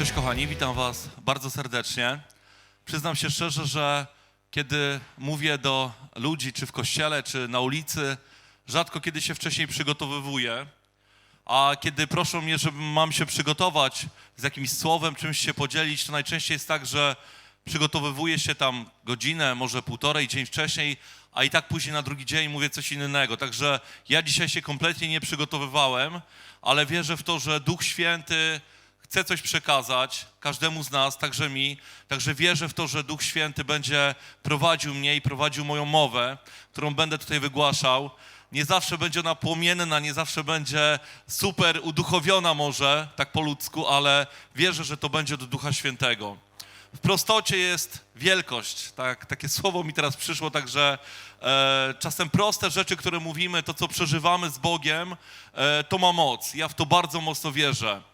Cześć kochani, witam Was bardzo serdecznie. Przyznam się szczerze, że kiedy mówię do ludzi, czy w kościele, czy na ulicy, rzadko kiedy się wcześniej przygotowywuję. A kiedy proszą mnie, żebym mam się przygotować z jakimś słowem, czymś się podzielić, to najczęściej jest tak, że przygotowywuję się tam godzinę, może półtorej, dzień wcześniej, a i tak później na drugi dzień mówię coś innego. Także ja dzisiaj się kompletnie nie przygotowywałem, ale wierzę w to, że Duch Święty chce coś przekazać każdemu z nas, także mi. Także wierzę w to, że Duch Święty będzie prowadził mnie i prowadził moją mowę, którą będę tutaj wygłaszał. Nie zawsze będzie ona płomienna, nie zawsze będzie super uduchowiona może, tak po ludzku, ale wierzę, że to będzie do Ducha Świętego. W prostocie jest wielkość. Tak, takie słowo mi teraz przyszło, także e, czasem proste rzeczy, które mówimy, to co przeżywamy z Bogiem, e, to ma moc. Ja w to bardzo mocno wierzę.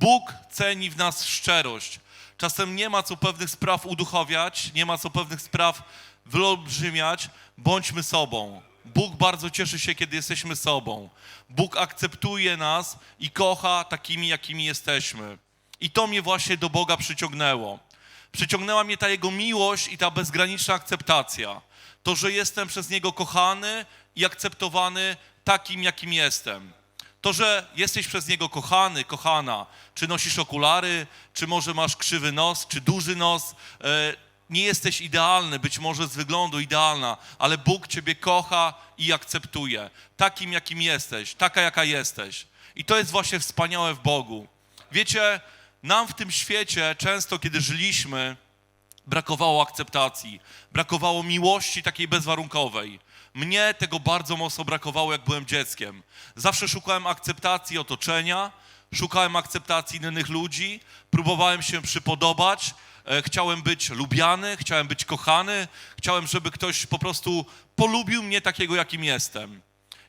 Bóg ceni w nas szczerość. Czasem nie ma co pewnych spraw uduchowiać, nie ma co pewnych spraw wyolbrzymiać. Bądźmy sobą. Bóg bardzo cieszy się, kiedy jesteśmy sobą. Bóg akceptuje nas i kocha takimi, jakimi jesteśmy. I to mnie właśnie do Boga przyciągnęło. Przyciągnęła mnie ta Jego miłość i ta bezgraniczna akceptacja. To, że jestem przez Niego kochany i akceptowany takim, jakim jestem. To, że jesteś przez Niego kochany, kochana, czy nosisz okulary, czy może masz krzywy nos, czy duży nos, e, nie jesteś idealny, być może z wyglądu idealna, ale Bóg Ciebie kocha i akceptuje. Takim, jakim jesteś, taka, jaka jesteś. I to jest właśnie wspaniałe w Bogu. Wiecie, nam w tym świecie często, kiedy żyliśmy, brakowało akceptacji, brakowało miłości takiej bezwarunkowej. Mnie tego bardzo mocno brakowało, jak byłem dzieckiem. Zawsze szukałem akceptacji otoczenia, szukałem akceptacji innych ludzi, próbowałem się przypodobać, e, chciałem być lubiany, chciałem być kochany, chciałem, żeby ktoś po prostu polubił mnie takiego, jakim jestem.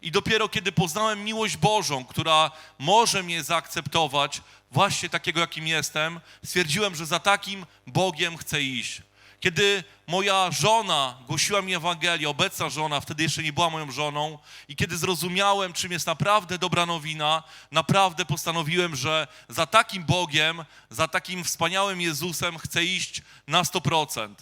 I dopiero kiedy poznałem miłość Bożą, która może mnie zaakceptować właśnie takiego, jakim jestem, stwierdziłem, że za takim Bogiem chcę iść. Kiedy moja żona głosiła mi Ewangelię, obecna żona, wtedy jeszcze nie była moją żoną, i kiedy zrozumiałem, czym jest naprawdę dobra nowina, naprawdę postanowiłem, że za takim Bogiem, za takim wspaniałym Jezusem chcę iść na 100%.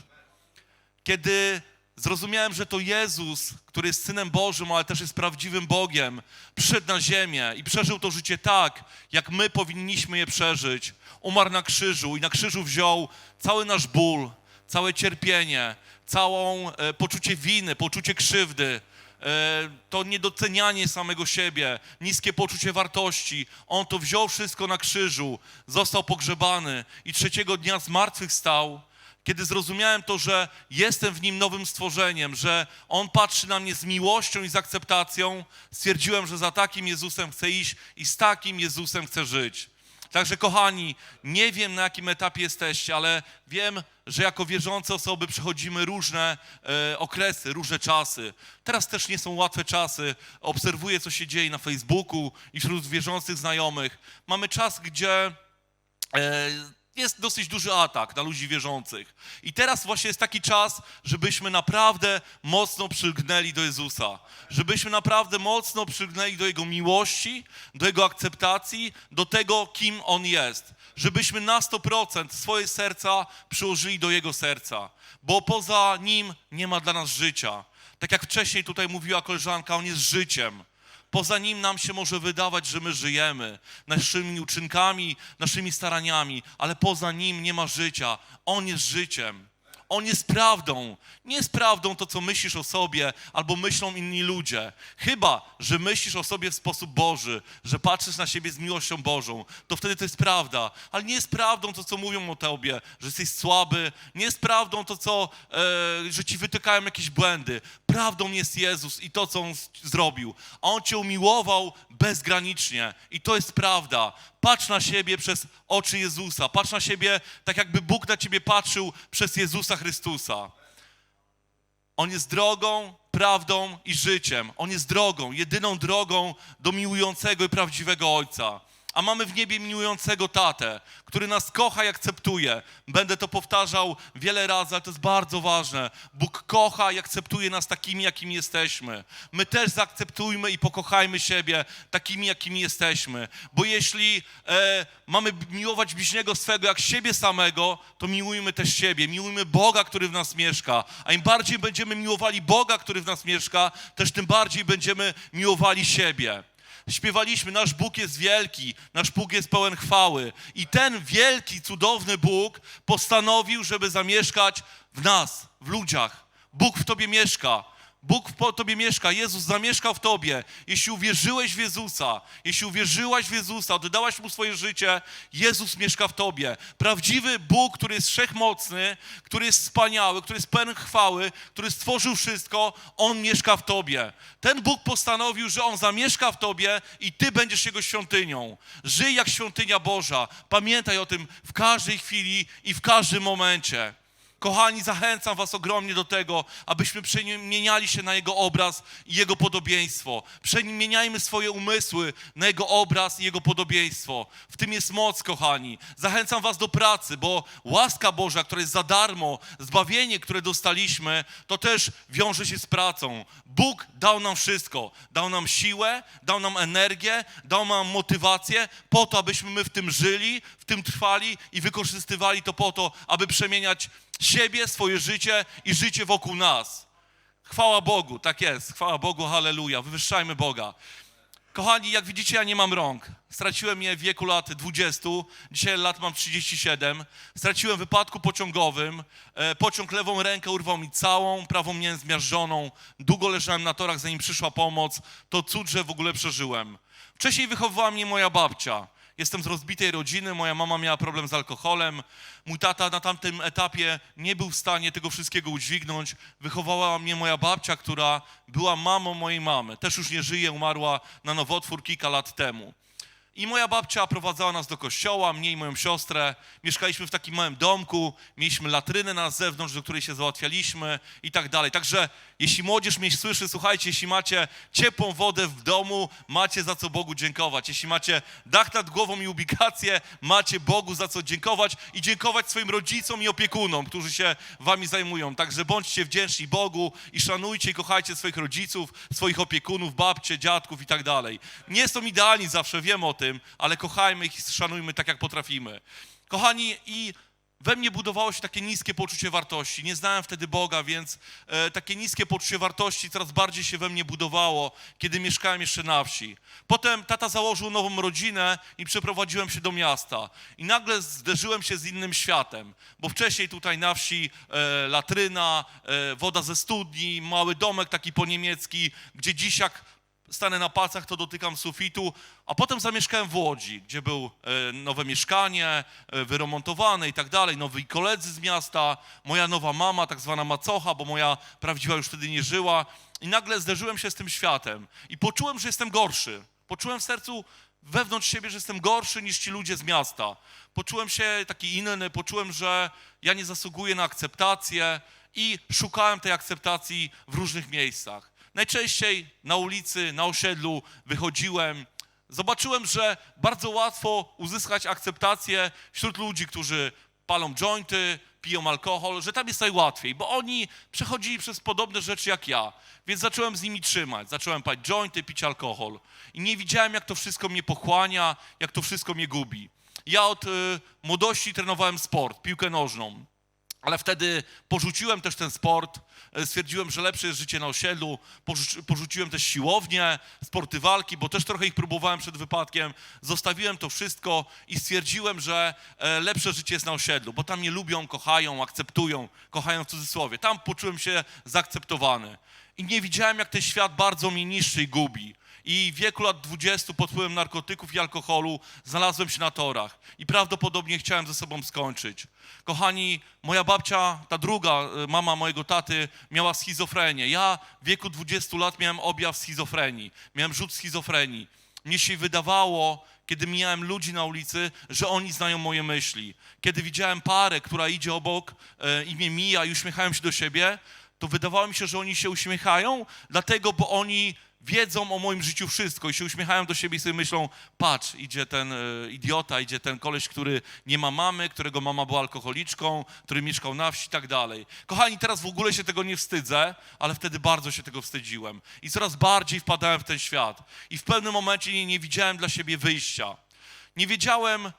Kiedy zrozumiałem, że to Jezus, który jest Synem Bożym, ale też jest prawdziwym Bogiem, przyszedł na ziemię i przeżył to życie tak, jak my powinniśmy je przeżyć. Umarł na krzyżu i na krzyżu wziął cały nasz ból, całe cierpienie, całą e, poczucie winy, poczucie krzywdy, e, to niedocenianie samego siebie, niskie poczucie wartości. On to wziął wszystko na krzyżu, został pogrzebany i trzeciego dnia zmartwychwstał. Kiedy zrozumiałem to, że jestem w nim nowym stworzeniem, że on patrzy na mnie z miłością i z akceptacją, stwierdziłem, że za takim Jezusem chcę iść i z takim Jezusem chcę żyć. Także kochani, nie wiem na jakim etapie jesteście, ale wiem, że jako wierzące osoby przechodzimy różne e, okresy, różne czasy. Teraz też nie są łatwe czasy. Obserwuję, co się dzieje na Facebooku i wśród wierzących znajomych. Mamy czas, gdzie e, jest dosyć duży atak na ludzi wierzących. I teraz właśnie jest taki czas, żebyśmy naprawdę mocno przylgnęli do Jezusa. Żebyśmy naprawdę mocno przylgnęli do Jego miłości, do Jego akceptacji, do tego, kim On jest. Żebyśmy na 100% swoje serca przyłożyli do Jego serca. Bo poza Nim nie ma dla nas życia. Tak jak wcześniej tutaj mówiła koleżanka, On jest życiem. Poza nim nam się może wydawać, że my żyjemy naszymi uczynkami, naszymi staraniami, ale poza nim nie ma życia. On jest życiem. On jest prawdą. Nie jest prawdą to, co myślisz o sobie albo myślą inni ludzie. Chyba, że myślisz o sobie w sposób Boży, że patrzysz na siebie z miłością Bożą, to wtedy to jest prawda. Ale nie jest prawdą to, co mówią o tobie, że jesteś słaby. Nie jest prawdą to, co, e, że ci wytykają jakieś błędy. Prawdą jest Jezus i to, co On zrobił. A On cię umiłował bezgranicznie. I to jest prawda. Patrz na siebie przez oczy Jezusa. Patrz na siebie tak, jakby Bóg na ciebie patrzył przez Jezusa Chrystusa. On jest drogą, prawdą i życiem. On jest drogą, jedyną drogą do miłującego i prawdziwego Ojca. A mamy w niebie miłującego tatę, który nas kocha i akceptuje. Będę to powtarzał wiele razy, ale to jest bardzo ważne. Bóg kocha i akceptuje nas takimi, jakimi jesteśmy. My też zaakceptujmy i pokochajmy siebie takimi, jakimi jesteśmy. Bo jeśli e, mamy miłować bliźniego swego jak siebie samego, to miłujmy też siebie. Miłujmy Boga, który w nas mieszka. A im bardziej będziemy miłowali Boga, który w nas mieszka, też tym bardziej będziemy miłowali siebie. Śpiewaliśmy, nasz Bóg jest wielki, nasz Bóg jest pełen chwały. I ten wielki, cudowny Bóg postanowił, żeby zamieszkać w nas, w ludziach. Bóg w tobie mieszka. Bóg w tobie mieszka, Jezus zamieszkał w tobie. Jeśli uwierzyłeś w Jezusa, jeśli uwierzyłaś w Jezusa, oddałaś Mu swoje życie, Jezus mieszka w tobie. Prawdziwy Bóg, który jest wszechmocny, który jest wspaniały, który jest pełen chwały, który stworzył wszystko, On mieszka w tobie. Ten Bóg postanowił, że On zamieszka w tobie i ty będziesz Jego świątynią. Żyj jak świątynia Boża. Pamiętaj o tym w każdej chwili i w każdym momencie. Kochani, zachęcam Was ogromnie do tego, abyśmy przemieniali się na Jego obraz i Jego podobieństwo. Przemieniajmy swoje umysły na Jego obraz i Jego podobieństwo. W tym jest moc, kochani. Zachęcam Was do pracy, bo łaska Boża, która jest za darmo, zbawienie, które dostaliśmy, to też wiąże się z pracą. Bóg dał nam wszystko. Dał nam siłę, dał nam energię, dał nam motywację po to, abyśmy my w tym żyli, w tym trwali i wykorzystywali to po to, aby przemieniać siebie, swoje życie i życie wokół nas. Chwała Bogu, tak jest, chwała Bogu, halleluja, wywyższajmy Boga. Kochani, jak widzicie, ja nie mam rąk. Straciłem je w wieku lat 20, dzisiaj lat mam 37. Straciłem w wypadku pociągowym. E, Pociąg lewą rękę urwał mi całą, prawą miałem zmiażdżoną. Długo leżałem na torach, zanim przyszła pomoc. To cud, że w ogóle przeżyłem. Wcześniej wychowywała mnie moja babcia. Jestem z rozbitej rodziny, moja mama miała problem z alkoholem. Mój tata na tamtym etapie nie był w stanie tego wszystkiego udźwignąć. Wychowała mnie moja babcia, która była mamą mojej mamy. Też już nie żyje, umarła na nowotwór kilka lat temu. I moja babcia prowadzała nas do kościoła, mnie i moją siostrę. Mieszkaliśmy w takim małym domku, mieliśmy latrynę na zewnątrz, do której się załatwialiśmy i tak dalej. Także jeśli młodzież mnie słyszy, słuchajcie, jeśli macie ciepłą wodę w domu, macie za co Bogu dziękować. Jeśli macie dach nad głową i ubikację, macie Bogu za co dziękować i dziękować swoim rodzicom i opiekunom, którzy się wami zajmują. Także bądźcie wdzięczni Bogu i szanujcie i kochajcie swoich rodziców, swoich opiekunów, babcie, dziadków i tak dalej. Nie są idealni zawsze, wiem o tym, ale kochajmy ich i szanujmy tak, jak potrafimy. Kochani, i we mnie budowało się takie niskie poczucie wartości. Nie znałem wtedy Boga, więc e, takie niskie poczucie wartości coraz bardziej się we mnie budowało, kiedy mieszkałem jeszcze na wsi. Potem tata założył nową rodzinę i przeprowadziłem się do miasta. I nagle zderzyłem się z innym światem, bo wcześniej tutaj na wsi e, latryna, e, woda ze studni, mały domek taki po niemiecki, gdzie dziś jak stanę na palcach, to dotykam sufitu, a potem zamieszkałem w Łodzi, gdzie był e, nowe mieszkanie, e, wyremontowane i tak dalej, nowi koledzy z miasta, moja nowa mama, tak zwana macocha, bo moja prawdziwa już wtedy nie żyła i nagle zderzyłem się z tym światem i poczułem, że jestem gorszy. Poczułem w sercu wewnątrz siebie, że jestem gorszy niż ci ludzie z miasta. Poczułem się taki inny, poczułem, że ja nie zasługuję na akceptację i szukałem tej akceptacji w różnych miejscach. Najczęściej na ulicy, na osiedlu wychodziłem, zobaczyłem, że bardzo łatwo uzyskać akceptację wśród ludzi, którzy palą jointy, piją alkohol, że tam jest najłatwiej, bo oni przechodzili przez podobne rzeczy jak ja. Więc zacząłem z nimi trzymać. Zacząłem palić jointy, pić alkohol. I nie widziałem, jak to wszystko mnie pochłania, jak to wszystko mnie gubi. Ja od y, młodości trenowałem sport, piłkę nożną. Ale wtedy porzuciłem też ten sport, e, stwierdziłem, że lepsze jest życie na osiedlu, porzuci, porzuciłem też siłownię, sporty walki, bo też trochę ich próbowałem przed wypadkiem, zostawiłem to wszystko i stwierdziłem, że e, lepsze życie jest na osiedlu, bo tam mnie lubią, kochają, akceptują, kochają w cudzysłowie. Tam poczułem się zaakceptowany i nie widziałem, jak ten świat bardzo mnie niszczy i gubi. I w wieku lat 20 pod wpływem narkotyków i alkoholu znalazłem się na torach i prawdopodobnie chciałem ze sobą skończyć. Kochani, moja babcia, ta druga y, mama mojego taty, miała schizofrenię. Ja w wieku 20 lat miałem objaw schizofrenii, miałem rzut schizofrenii. Mnie się wydawało, kiedy mijałem ludzi na ulicy, że oni znają moje myśli. Kiedy widziałem parę, która idzie obok e, i mnie mija i uśmiechają się do siebie, to wydawało mi się, że oni się uśmiechają, dlatego, bo oni wiedzą o moim życiu wszystko i się uśmiechają do siebie i sobie myślą, patrz, idzie ten e, idiota, idzie ten koleś, który nie ma mamy, którego mama była alkoholiczką, który mieszkał na wsi i tak dalej. Kochani, teraz w ogóle się tego nie wstydzę, ale wtedy bardzo się tego wstydziłem. I coraz bardziej wpadałem w ten świat. I w pewnym momencie nie, nie widziałem dla siebie wyjścia. Nie wiedziałem,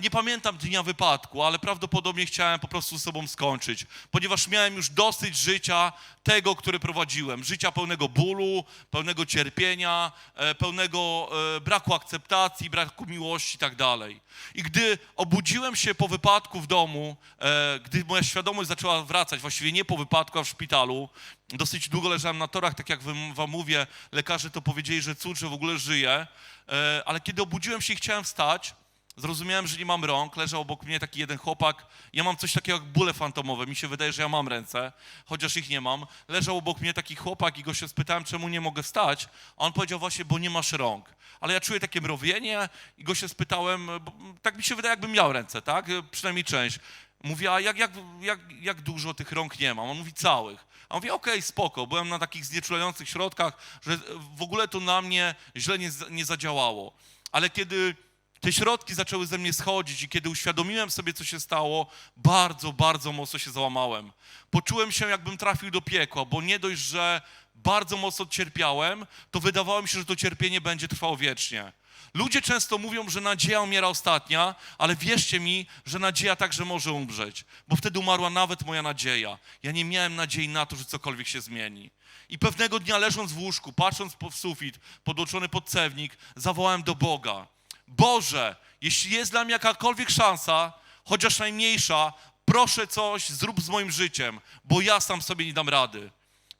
nie pamiętam dnia wypadku, ale prawdopodobnie chciałem po prostu z sobą skończyć, ponieważ miałem już dosyć życia tego, które prowadziłem. Życia pełnego bólu, pełnego cierpienia, e, pełnego e, braku akceptacji, braku miłości i tak dalej. I gdy obudziłem się po wypadku w domu, e, gdy moja świadomość zaczęła wracać, właściwie nie po wypadku, a w szpitalu, dosyć długo leżałem na torach, tak jak wam mówię, lekarze to powiedzieli, że cud, że w ogóle żyję, E, ale kiedy obudziłem się i chciałem wstać, zrozumiałem, że nie mam rąk, leżał obok mnie taki jeden chłopak, ja mam coś takiego jak bóle fantomowe, mi się wydaje, że ja mam ręce, chociaż ich nie mam. Leżał obok mnie taki chłopak i go się spytałem, czemu nie mogę wstać, a on powiedział właśnie, bo nie masz rąk. Ale ja czuję takie mrowienie i go się spytałem, bo tak mi się wydaje, jakbym miał ręce, tak? Przynajmniej część. Mówię, a jak, jak, jak, jak dużo tych rąk nie mam? On mówi całych. A on mówi, okej, spoko, byłem na takich znieczulających środkach, że w ogóle to na mnie źle nie, nie zadziałało. Ale kiedy te środki zaczęły ze mnie schodzić i kiedy uświadomiłem sobie, co się stało, bardzo, bardzo mocno się załamałem. Poczułem się, jakbym trafił do piekła, bo nie dość, że bardzo mocno cierpiałem, to wydawało mi się, że to cierpienie będzie trwało wiecznie. Ludzie często mówią, że nadzieja umiera ostatnia, ale wierzcie mi, że nadzieja także może umrzeć, bo wtedy umarła nawet moja nadzieja. Ja nie miałem nadziei na to, że cokolwiek się zmieni. I pewnego dnia leżąc w łóżku, patrząc w sufit, podłączony pod cewnik, zawołałem do Boga. Boże, jeśli jest dla mnie jakakolwiek szansa, chociaż najmniejsza, proszę coś zrób z moim życiem, bo ja sam sobie nie dam rady.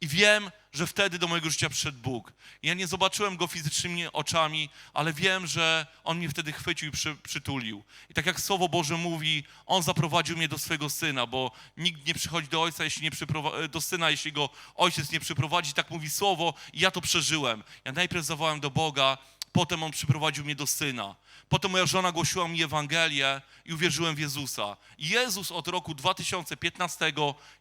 I wiem, że wtedy do mojego życia przyszedł Bóg. Ja nie zobaczyłem Go fizycznymi oczami, ale wiem, że On mnie wtedy chwycił i przy, przytulił. I tak jak Słowo Boże mówi, On zaprowadził mnie do swojego Syna, bo nikt nie przychodzi do Ojca, jeśli nie do Syna, jeśli Go Ojciec nie przyprowadzi. Tak mówi Słowo i ja to przeżyłem. Ja najpierw zawołałem do Boga, potem On przyprowadził mnie do Syna. Potem moja żona głosiła mi Ewangelię i uwierzyłem w Jezusa. I Jezus od roku 2015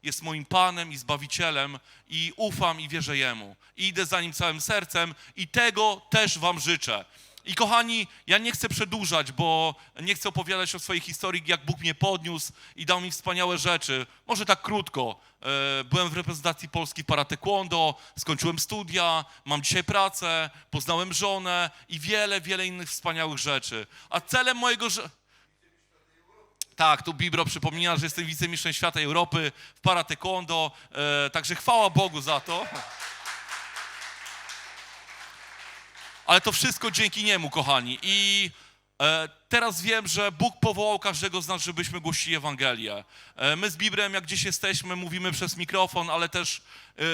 jest moim Panem i Zbawicielem i ufam i wierzę Jemu. I idę za Nim całym sercem i tego też Wam życzę. I kochani, ja nie chcę przedłużać, bo nie chcę opowiadać o swojej historii, jak Bóg mnie podniósł i dał mi wspaniałe rzeczy. Może tak krótko. E, Byłem w reprezentacji Polski para taekwondo, skończyłem studia, mam dzisiaj pracę, poznałem żonę i wiele, wiele innych wspaniałych rzeczy. A celem mojego... tak, tu Bibro przypomina, że jestem wicemistrzem świata Europy w para taekwondo, e, także chwała Bogu za to. Ale to wszystko dzięki niemu, kochani. I e, teraz wiem, że Bóg powołał każdego z nas, żebyśmy głosili Ewangelię. E, my z Bibrem, jak gdzieś jesteśmy, mówimy przez mikrofon, ale też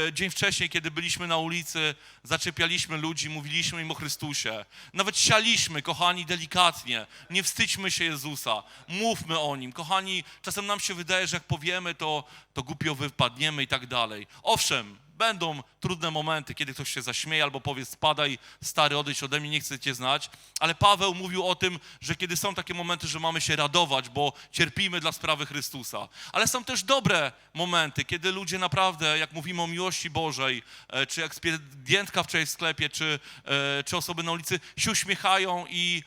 e, dzień wcześniej, kiedy byliśmy na ulicy, zaczepialiśmy ludzi, mówiliśmy im o Chrystusie. Nawet sialiśmy, kochani, delikatnie. Nie wstydźmy się Jezusa. Mówmy o Nim. Kochani, czasem nam się wydaje, że jak powiemy, to, to głupio wypadniemy i tak dalej. Owszem, Będą trudne momenty, kiedy ktoś się zaśmieje albo powie spadaj, stary, odejdź ode mnie, nie chcę cię znać. Ale Paweł mówił o tym, że kiedy są takie momenty, że mamy się radować, bo cierpimy dla sprawy Chrystusa. Ale są też dobre momenty, kiedy ludzie naprawdę, jak mówimy o miłości Bożej, e, czy ekspedientka wczoraj w sklepie, czy, e, czy osoby na ulicy, się uśmiechają i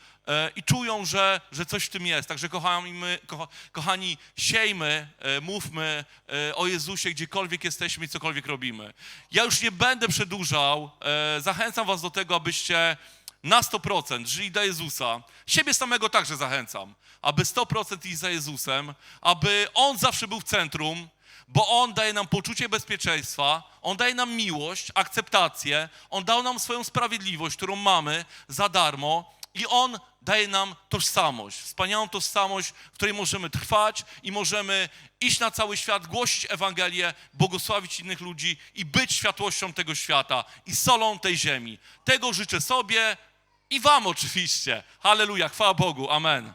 i czują, że, że coś w tym jest. Także kochani, kocha, kochani siejmy, e, mówmy e, o Jezusie gdziekolwiek jesteśmy i cokolwiek robimy. Ja już nie będę przedłużał. E, zachęcam was do tego, abyście na 100% żyli dla Jezusa. Siebie samego także zachęcam, aby 100% iść za Jezusem, aby On zawsze był w centrum, bo On daje nam poczucie bezpieczeństwa, On daje nam miłość, akceptację, On dał nam swoją sprawiedliwość, którą mamy za darmo i On daje nam tożsamość, wspaniałą tożsamość, w której możemy trwać i możemy iść na cały świat, głosić Ewangelię, błogosławić innych ludzi i być światłością tego świata i solą tej ziemi. Tego życzę sobie i Wam oczywiście. Halleluja, chwała Bogu, amen.